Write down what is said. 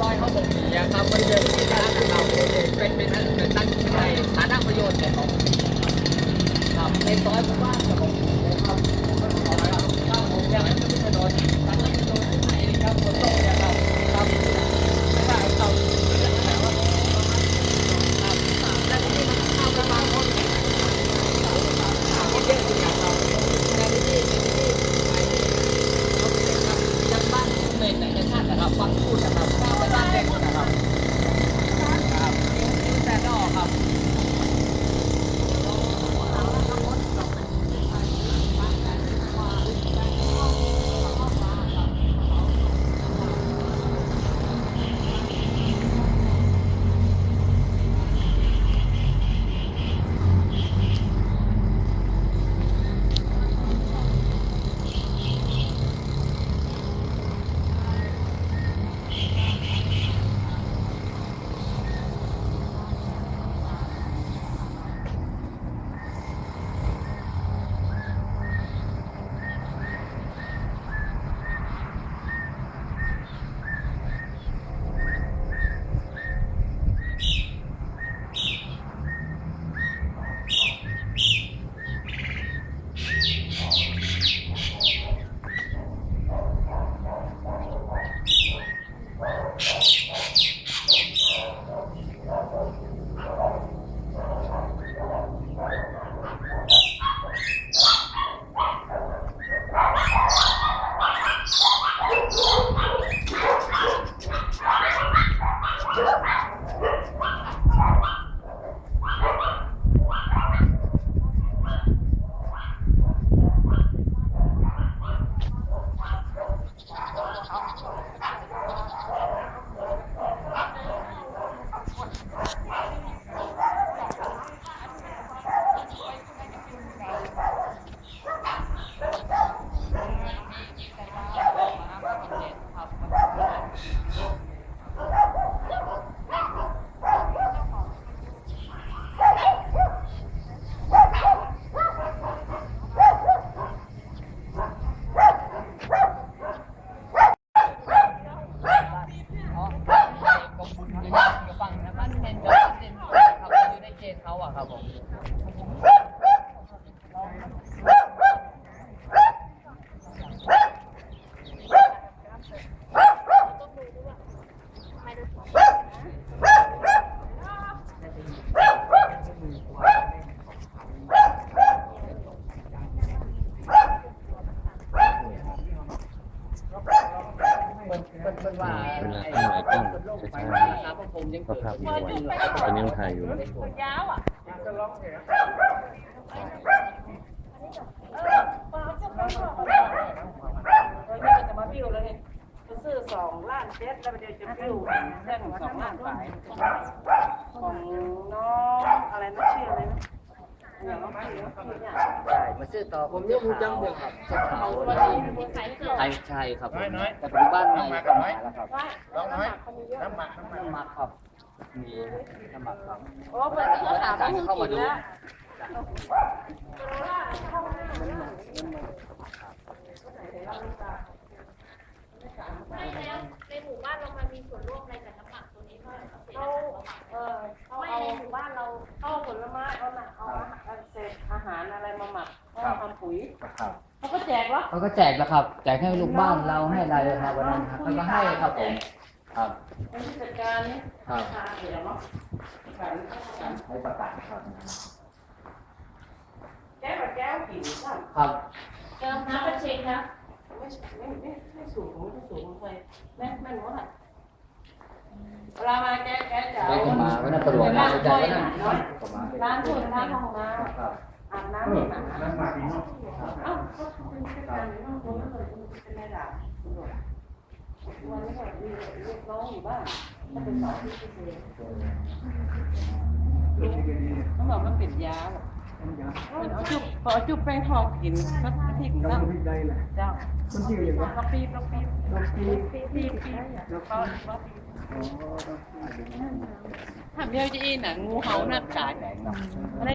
ซอยเขาตรงนี้ครับบริเวณที่ร้านนะครับเป็นเป็นเป็นตั้งในฐานะประโยชน์เนี่ยของครับ ในซอยหมู่บ้า เขาอะครับผม มันมันมันว่า เวลาเข้าหลายกล้องช้าๆ ครับผมยัง ก็ภาพไม่ไหวตอนนี้มันถ่ายอยู่ยาวอะจะมาพิวเลยจะซื้อสองล้านเจ็ดแล้วเดี๋ยวจะพิวเส้นสองล้านขายของน้องอะไรนะชื่ออะไรนะ ใช่มาซื้อต่อผมยังรู้จังเลยครับเขาวันนี้ไทยใช่ครับผมแต่ปัจจุบันใหม่ก็มาแล้วครับลองน้อยน้ำหมักน้ำหมักน้ำหมักครับ มีน้ำหมักครับโอ้เปิดที่เขาถามว่ามึงกินแล้วใช่แล้วในหมู่บ้านเรามันมีส่วนร่วมอะไรกับน้ำหมักตัวนี้บ้างเขาเออเขาเอาในหมู่บ้านเราเอาผลไม้เอามาเอา เอาเศษอาหารอะไรมาหมักเอาทำปุ๋ยครับเขาก็แจกวะเขาก็แจกแล้วครับ แจกให้ลูกบ้านเราให้อะไรครับวันนั้นครับเขาก็ให้ครับผมครับ เป็นผู้จัดการนี่ครับทางเดี๋ยวเนาะการให้ประกาศครับแก้วกับแก้วกี่ท่านครับ เติมน้ำเป็นเช็คนะไม่ไม่ไม่ไม่สูงไม่สูงไปแม่แม่หนูค่ะ เรามาแก้แก้เดี๋ยวก็มาก็น่าตลวจนะใจก็น่าก็มาล้างถ้วยล้างห้องน้ำอาบน้ำให้หมาล้ำหมาดีเนาะเอ้าก็ทำเป็นการในห้องคนไม่เคยเป็นไรหรอกวันนี้ก็มีลูกน้องอยู่บ้านถ้าเป็นสองที่พิเศษต้องบอกมันเป็นยาหรอกมันเอาจุบพอจุบแป้งหองกินก็พริกน้ำเจ้ามันชื่ออย่างไรล็อกปี๊บล็อกปี๊บล็อกปี๊บปี๊บปี๊บล็อกปี๊บ ทำเมียวจะอีหนังงูเห่าหน้าตาย